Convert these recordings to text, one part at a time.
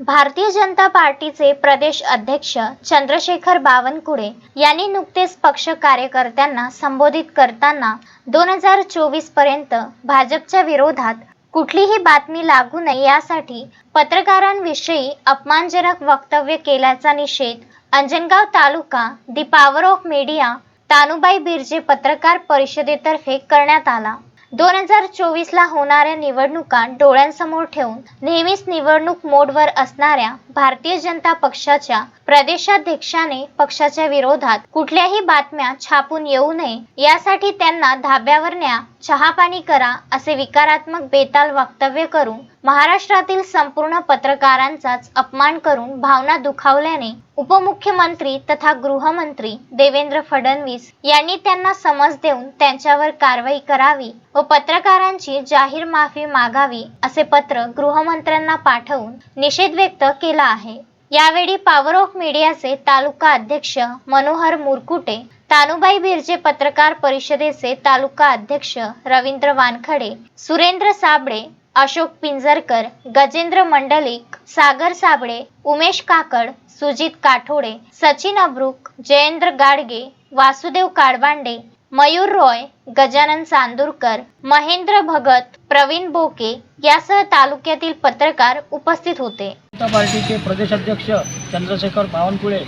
भारतीय जनता पार्टीचे प्रदेश अध्यक्ष चंद्रशेखर बावनकुळे यांनी नुकतेच पक्ष कार्यकर्त्यांना संबोधित करताना दोन हजार चोवीसपर्यंत भाजपच्या विरोधात कुठलीही बातमी लागू नये यासाठी पत्रकारांविषयी अपमानजनक वक्तव्य केल्याचा निषेध Anjangaon taluka the power of media Tanubai Birje पत्रकार परिषदेतर्फे करण्यात आला. दोन हजार चोवीसला होणाऱ्या निवडणुका डोळ्यांसमोर ठेवून नेहमीच निवडणूक मोडवर असणाऱ्या भारतीय जनता पक्षाच्या प्रदेशाध्यक्षाने पक्षाच्या विरोधात कुठल्याही बातम्या छापून येऊ नये. यासाठी त्यांना धाब्यावर न्या चहापाणी करा असे विकारात्मक बेताल वक्तव्य करून महाराष्ट्रातील संपूर्ण पत्रकारांचाच अपमान करून भावना दुखावल्याने उपमुख्यमंत्री तथा गृहमंत्री देवेंद्र फडणवीस यांनी त्यांना समज देऊन त्यांच्यावर कारवाई करावी व पत्रकारांची जाहीर माफी मागावी असे पत्र गृहमंत्र्यांना पाठवून निषेध व्यक्त केला आहे. यावेळी पॉवर ऑफ मीडियाचे तालुका अध्यक्ष मनोहर मुरकुटे तानुबाई बिर्जे पत्रकार परिषदेचे तालुका अध्यक्ष रवींद्र वानखडे सुरेंद्र साबळे अशोक पिंजरकर गजेंद्र मंडलिक सागर साबळे उमेश काकड सुजित काठोडे सचिन अब्रुक जयेंद्र गाडगे वासुदेव काडबांडे मयूर रॉय गजानन चांदूरकर महेंद्र भगत प्रवीण बोके यासह तालुक्यातील पत्रकार उपस्थित होते. जनता पार्टीचे प्रदेशाध्यक्ष चंद्रशेखर बावनकुळे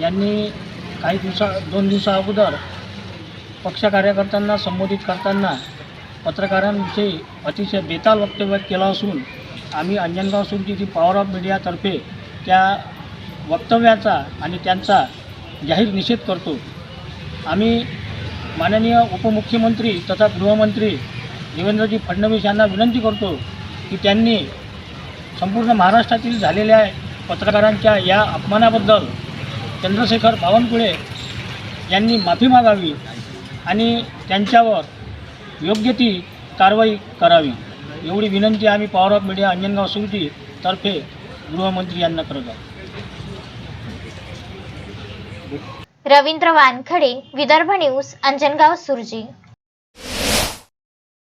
यांनी काही दिवसा दोन दिवसा अगोदर पक्ष कार्यकर्त्यांना संबोधित करताना पत्रकारांविषयी अतिशय बेताल वक्तव्य केलं असून आम्ही अंजनगाव सुरजीची पॉवर ऑफ मीडियातर्फे त्या वक्तव्याचा आणि त्यांचा जाहीर निषेध करतो. आम्ही माननीय उपमुख्यमंत्री तथा गृहमंत्री देवेंद्रजी फडणवीस यांना विनंती करतो की त्यांनी संपूर्ण महाराष्ट्रातील झालेल्या पत्रकारांच्या या अपमानाबद्दल चंद्रशेखर बावनकुळे यांनी माफी मागावी आणि त्यांच्यावर योग्य ती कारवाई करावी. एवढी विनंती आम्ही power of media Anjangaon Surji तर्फे गृहमंत्री यांना करत आहोत. रवींद्र वानखडे विदर्भ न्यूज अंजनगाव सुरजी.